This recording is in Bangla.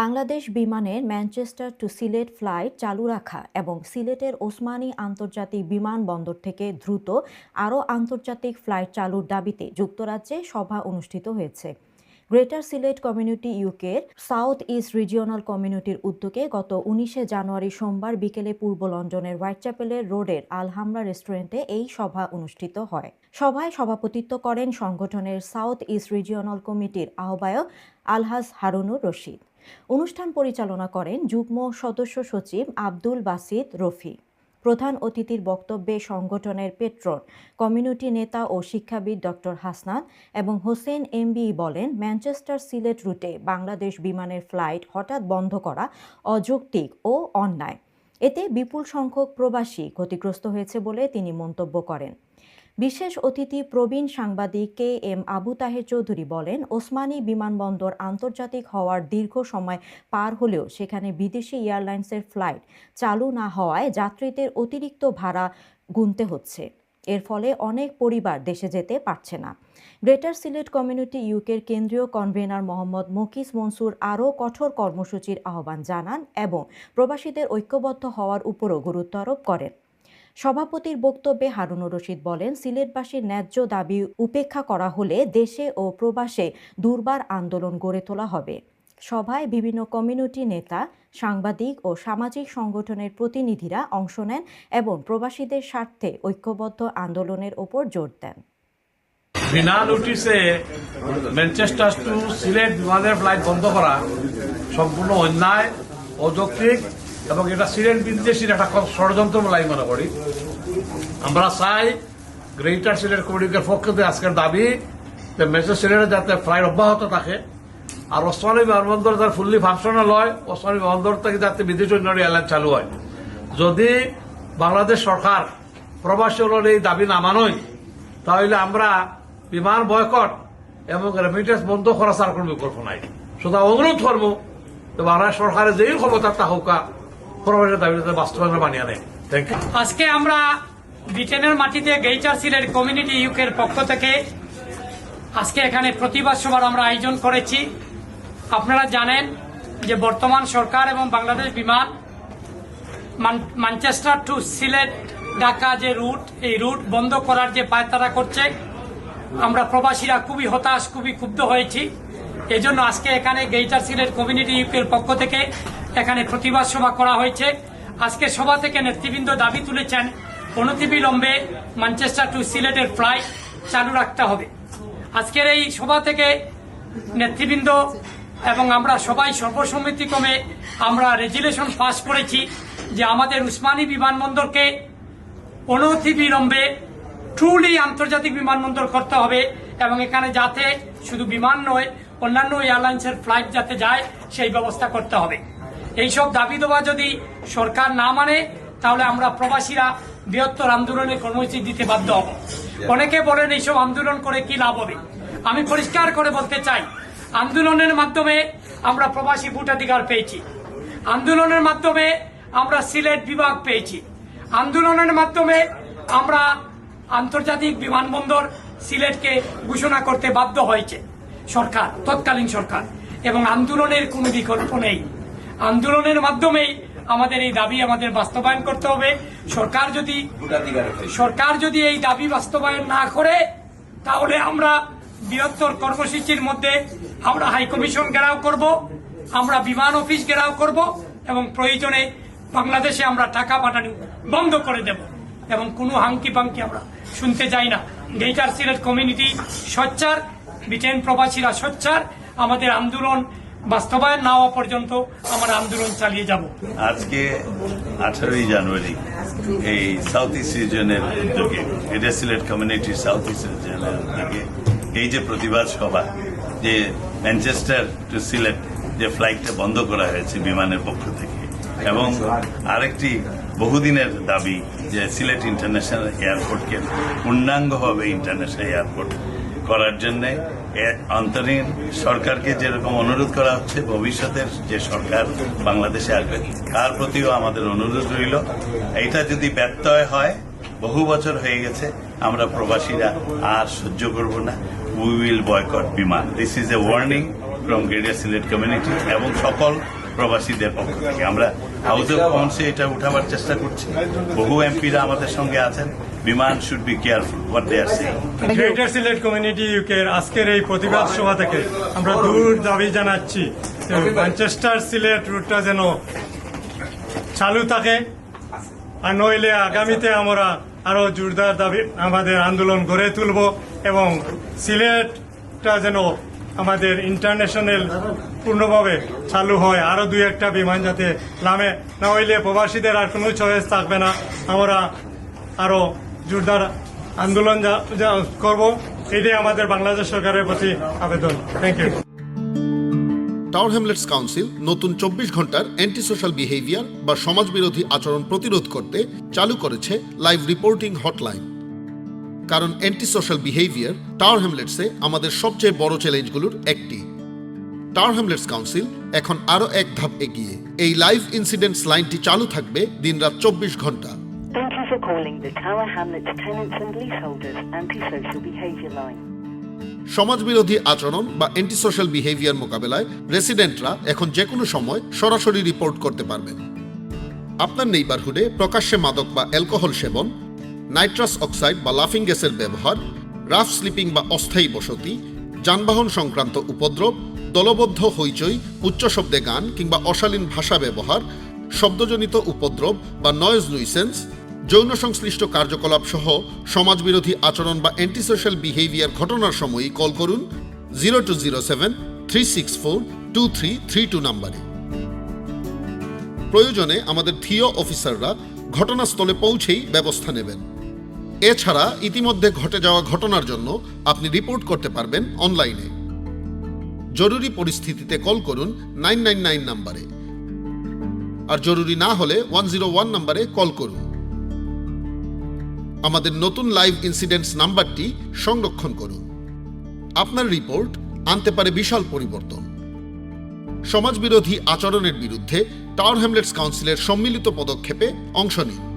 বাংলাদেশ বিমানের ম্যানচেস্টার টু সিলেট ফ্লাইট চালু রাখা এবং সিলেটের ওসমানী আন্তর্জাতিক বিমানবন্দর থেকে দ্রুত আরও আন্তর্জাতিক ফ্লাইট চালুর দাবিতে যুক্তরাজ্যে সভা অনুষ্ঠিত হয়েছে। গ্রেটার সিলেট কমিউনিটি ইউকের সাউথ ইস্ট রিজিওনাল কমিউনিটির উদ্যোগে গত উনিশে জানুয়ারি সোমবার বিকেলে পূর্ব লন্ডনের হোয়াইটচ্যাপেলের রোডের আলহামরা রেস্টুরেন্টে এই সভা অনুষ্ঠিত হয়। সভায় সভাপতিত্ব করেন সংগঠনের সাউথ ইস্ট রিজিওনাল কমিটির আহ্বায়ক আলহাজ হারুনুর রশিদ। অনুষ্ঠান পরিচালনা করেন যুগ্ম সদস্য সচিব আব্দুল বাসিদ রফি প্রধান অতিথির বক্তব্যে সংগঠনের পেট্রন কমিউনিটি নেতা ও শিক্ষাবিদ ডক্টর হাসনাত এবং হোসেন এমবি বলেন, ম্যানচেস্টার সিলেট রুটে বাংলাদেশ বিমানের ফ্লাইট হঠাৎ বন্ধ করা অযৌক্তিক ও অন্যায়। এতে বিপুল সংখ্যক প্রবাসী ক্ষতিগ্রস্ত হয়েছে বলে তিনি মন্তব্য করেন। বিশেষ অতিথি প্রবীণ সাংবাদিক কে এম আবু তাহের চৌধুরী বলেন, ওসমানী বিমানবন্দর আন্তর্জাতিক হওয়ার দীর্ঘ সময় পার হলেও সেখানে বিদেশি এয়ারলাইন্সের ফ্লাইট চালু না হওয়ায় যাত্রীদের অতিরিক্ত ভাড়া গুনতে হচ্ছে। এর ফলে অনেক পরিবার দেশে যেতে পারছে না। গ্রেটার সিলেট কমিউনিটি ইউকের কেন্দ্রীয় কনভেনার মোহাম্মদ মকিস মনসুর আরও কঠোর কর্মসূচির আহ্বান জানান এবং প্রবাসীদের ঐক্যবদ্ধ হওয়ার উপরও গুরুত্ব আরোপ করেন। সভাপতির বক্তব্যে হারুনুর রশিদ বলেন, সিলেটবাসীর ন্যায্য দাবি উপেক্ষা করা হলে দেশে ও প্রবাসে দুর্বার আন্দোলন গড়ে তোলা হবে। সভায় বিভিন্ন কমিউনিটি নেতা, সাংবাদিক ও সামাজিক সংগঠনের প্রতিনিধিরা অংশ নেন এবং প্রবাসীদের স্বার্থে ঐক্যবদ্ধ আন্দোলনের ওপর জোর দেন। বিনা নোটিশে ম্যানচেস্টার টু সিলেট বিমানের ফ্লাইট বন্ধ করা সম্পূর্ণ অন্যায়, অযৌক্তিক এবং এটা সিলেট বিদ্বেষীর একটা ষড়যন্ত্র বলে আমি মনে করি। আমরা চাই গ্রেটার সিলেট কমিউনিটির পক্ষ থেকে আজকের দাবি যে মেসেজ সিলেটে যাতে ফ্লাইট অব্যাহত থাকে আর ওসমানী বিমানবন্দর যাতে ফুললি ফাংশনাল হয় ওসমানী বিমানবন্দর থেকে যাতে বিদেশি অন্য এয়ারলাইন চালু হয়। যদি বাংলাদেশ সরকার প্রবাসী হলের এই দাবি না মানয়, তাহলে আমরা বিমান বয়কট এবং রেমিটেন্স বন্ধ করা ছাড়া কোনো বিকল্প নাই। শুধু অনুরোধ করব বাংলাদেশ সরকারের যেই ক্ষমতা তা প্রবাসের দাবি বাস্তবায়ন বানিয়ে নেয় আজকে আমরা ব্রিটেনের মাটিতে গেইচার সিলেট কমিউনিটি ইউকের পক্ষ থেকে আজকে এখানে প্রতিবাদ সভার আমরা আয়োজন করেছি। আপনারা জানেন যে বর্তমান সরকার এবং বাংলাদেশ বিমান মান- ম্যানচেস্টার টু সিলেট ঢাকা যে রুট, এই রুট বন্ধ করার যে পায়তারা করছে, আমরা প্রবাসীরা খুবই হতাশ, খুবই ক্ষুব্ধ হয়েছি। এজন্য আজকে এখানে গেইটার সিলেট কমিউনিটি ইউকের পক্ষ থেকে এখানে প্রতিবাদ সভা করা হয়েছে। আজকে সভা থেকে নেতৃবৃন্দ দাবি তুলেছেন, অনতিবিলম্বে ম্যানচেস্টার টু সিলেটের ফ্লাইট চালু রাখতে হবে। আজকের এই সভা থেকে নেতৃবৃন্দ এবং আমরা সবাই সর্বসম্মতিক্রমে আমরা রেজুলেশন পাস করেছি যে আমাদের উসমানী বিমানবন্দরকে অনতিবিলম্বে ট্রুলি আন্তর্জাতিক বিমানবন্দর করতে হবে এবং এখানে যাতে শুধু বিমান নয়, অন্যান্য এয়ারলাইন্সের ফ্লাইট যাতে যায়, সেই ব্যবস্থা করতে হবে। এইসব দাবি দেওয়া যদি সরকার না মানে তাহলে আমরা প্রবাসীরা বৃহত্তর আন্দোলনের কর্মসূচি দিতে বাধ্য হব। অনেকে বলেন এইসব আন্দোলন করে কি লাভ হবে? আমি পরিষ্কার করে বলতে চাই আন্দোলনের মাধ্যমে আমরা প্রবাসী ভোটাধিকার পেয়েছি। আন্দোলনের মাধ্যমে আমরা সিলেট বিভাগ পেয়েছি। আন্দোলনের মাধ্যমে আমরা আন্তর্জাতিক বিমানবন্দর সিলেটকে ঘোষণা করতে বাধ্য হয়েছে সরকার তৎকালীন সরকার এবং আন্দোলনের কোনো বিকল্প নেই। আন্দোলনের মাধ্যমেই আমাদের এই দাবি আমাদের বাস্তবায়ন করতে হবে। সরকার যদি সরকার যদি এই দাবি বাস্তবায়ন না করে তাহলে আমরা বৃহত্তর কর্মসূচির মধ্যে আমরা হাইকমিশন ঘেরাও করব আমরা বিমান অফিস ঘেরাও করব এবং প্রয়োজনে বাংলাদেশে আমরা টাকা পাঠানো বন্ধ করে দেব এবং কোনো হাঙ্কি পাঙ্কি আমরা শুনতে চাই না। গেইটার সিলেট কমিউনিটি সোচ্চার ব্রিটেন প্রবাসীরা সোচ্চার আমাদের আন্দোলন বাস্তবায়ন না হওয়া পর্যন্ত আমার আন্দোলন চালিয়ে যাব। আজকে আঠারোই জানুয়ারি, এই সাউথ ইস্ট রিজনের উদ্যোগে এটা সিলেট কমিউনিটি সাউথ ইস্ট রিজনের উদ্যোগে, এই যে প্রতিবাদ সভা, যে ম্যানচেস্টার টু সিলেট যে ফ্লাইটটা বন্ধ করা হয়েছে বিমানের পক্ষ থেকে, এবং আরেকটি বহুদিনের দাবি যে সিলেট ইন্টারন্যাশনাল এয়ারপোর্টকে পূর্ণাঙ্গভাবে ইন্টারন্যাশনাল এয়ারপোর্ট করার জন্য অন্তরীণ সরকারকে যেরকম অনুরোধ করা হচ্ছে, ভবিষ্যতের যে সরকার বাংলাদেশে আসবে, তার প্রতিও আমাদের অনুরোধ রইল। এটা যদি ব্যত্যয় হয়, বহু বছর হয়ে গেছে, আমরা প্রবাসীরা আর সহ্য করব না। We will boycott Biman. This is a warning ব্রঙ্গেরিয়া Sylhet community এবং সকল প্রবাসীদের পক্ষ থেকে। আমরা হাউস অফ কমন্সে এটা উঠাবার চেষ্টা করছি। বহু এমপিরা আমাদের সঙ্গে আছেন। Biman should be careful what they are saying greater Sylhet community ইউকের আজকের এই প্রতিবাদ সভা থেকে আমরা দূর দাবি জানাচ্ছি ম্যানচেস্টার সিলেট রুটটা যেন চালু থাকে আর নইলে আগামীতে আমরা আরও জোরদার দাবি আমাদের আন্দোলন গড়ে তুলব এবং সিলেটটা যেন আমাদের ইন্টারন্যাশনাল পূর্ণভাবে চালু হয়। আরও দুই একটা বিমান যাতে নামে। না হইলে প্রবাসীদের আর কোনো চয়েস থাকবে না। আমরা আরও জোরদার আন্দোলন করব, এটাই আমাদের বাংলাদেশ সরকারের প্রতি আবেদন। Thank you Tower Hamlets council নতুন চব্বিশ ঘণ্টার অ্যান্টি সোশ্যাল বিহেভিয়ার বা সমাজবিরোধী আচরণ প্রতিরোধ করতে চালু করেছে লাইভ রিপোর্টিং হটলাইন কারণ অ্যান্টি সোশ্যাল বিহেভিয়ার টাওয়ার হ্যামলেটসে আমাদের সবচেয়ে বড় চ্যালেঞ্জগুলোর একটি। টাওয়ার হ্যামলেটস কাউন্সিল এখন আরও এক ধাপ এগিয়ে। এই লাইভ ইনসিডেন্টস লাইনটি চালু থাকবে দিনরাত চব্বিশ ঘণ্টা। For calling the Tower Hamlets Tenants and Leaseholders Antisocial Behaviour Line. সমাজবিরোধী আচরণ বা অ্যান্টি সোশ্যাল বিহেভিয়ার মোকাবেলায় রেসিডেন্টরা এখন যে কোনো সময় সরাসরি রিপোর্ট করতে পারবেন আপনার নেইবারহুডে প্রকাশ্যে মাদক বা অ্যালকোহল সেবন নাইট্রাস অক্সাইড বা লাফিং গ্যাসের ব্যবহার রাফ স্লিপিং বা অস্থায়ী বসতি, যানবাহন সংক্রান্ত উপদ্রব, দলবদ্ধ হইচই উচ্চ শব্দে গান কিংবা অশালীন ভাষা ব্যবহার, শব্দজনিত উপদ্রব বা নয়েজ নুইসেন্স যৌন সংশ্লিষ্ট কার্যকলাপ সহ সমাজবিরোধী আচরণ বা অ্যান্টিসোশ্যাল বিহেভিয়ার ঘটনার সময়ই কল করুন zero two zero seven three six four two three three two নাম্বারে। প্রয়োজনে আমাদের থিও অফিসাররা ঘটনাস্থলে পৌঁছেই ব্যবস্থা নেবেন। এছাড়া ইতিমধ্যে ঘটে যাওয়া ঘটনার জন্য আপনি রিপোর্ট করতে পারবেন অনলাইনে। জরুরি পরিস্থিতিতে কল করুন নাইন নাইন নাইন নাম্বারে। আর জরুরি না হলে ওয়ান জিরো ওয়ান নাম্বারে কল করুন। আমাদের নতুন লাইভ ইনসিডেন্টস নাম্বারটি সংরক্ষণ করুন। আপনার রিপোর্ট আনতে পারে বিশাল পরিবর্তন। সমাজবিরোধী আচরণের বিরুদ্ধে টাওয়ার হ্যামলেটস কাউন্সিলের সম্মিলিত পদক্ষেপে অংশ নিন।